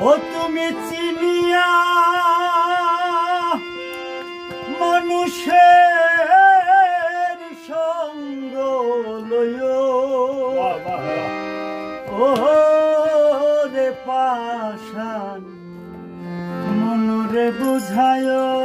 ও তুমি চিনিয়া মানুষের সঙ্গ লয় ও রে পাশান মনরে বুঝায়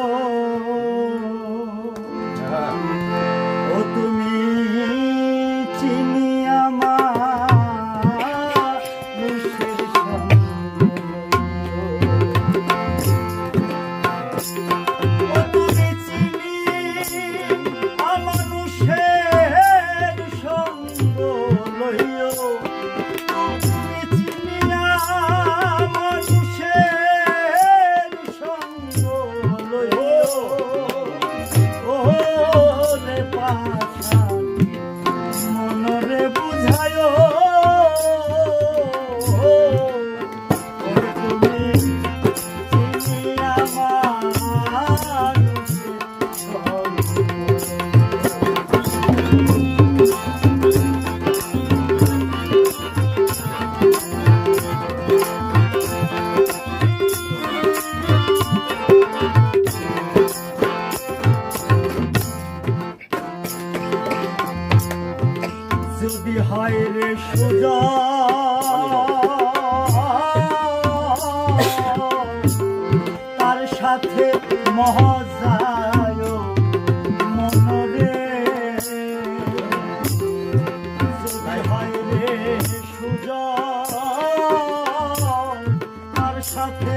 তার সাথে মহাজায় মনরে। হয় রে সুজা তার সাথে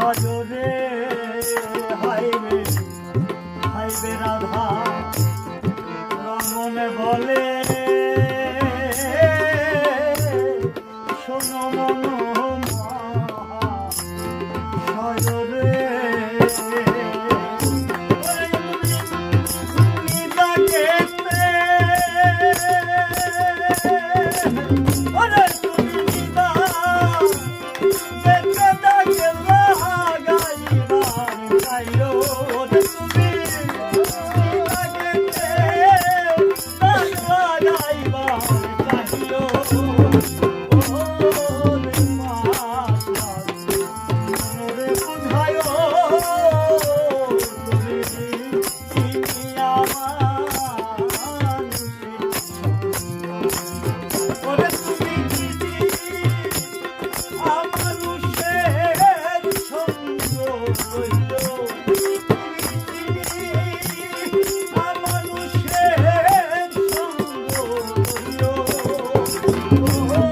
নজরে হাইবে হাইবে রাধা রমনে বলে 哦